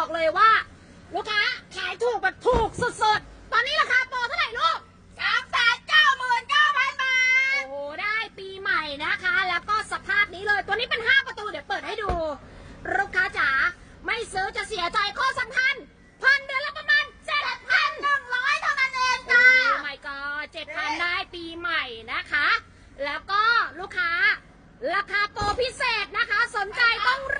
บอกเลยว่า ลูกค้าขายถูกแบบถูกสุดๆ ตอนนี้ราคาโปรเท่าไหร่ลูกสามแสนเก้าหมื่นเก้าพันบาท โอ้โหได้ปีใหม่นะคะ แล้วก็สภาพนี้เลย ตัวนี้เป็นห้าประตูเดี๋ยวเปิดให้ดู ลูกค้าจ๋า ไม่ซื้อจะเสียใจข้อสำคัญพันเดือนละประมาณเจ็ดพันหนึ่งร้อยเท่านั้นเองจ้าโอ้ไม่ก็เจ็ดพันได้ปีใหม่นะคะ แล้วก็ลูกค้า ราคาโปรพิเศษนะคะ สนใจต้องรี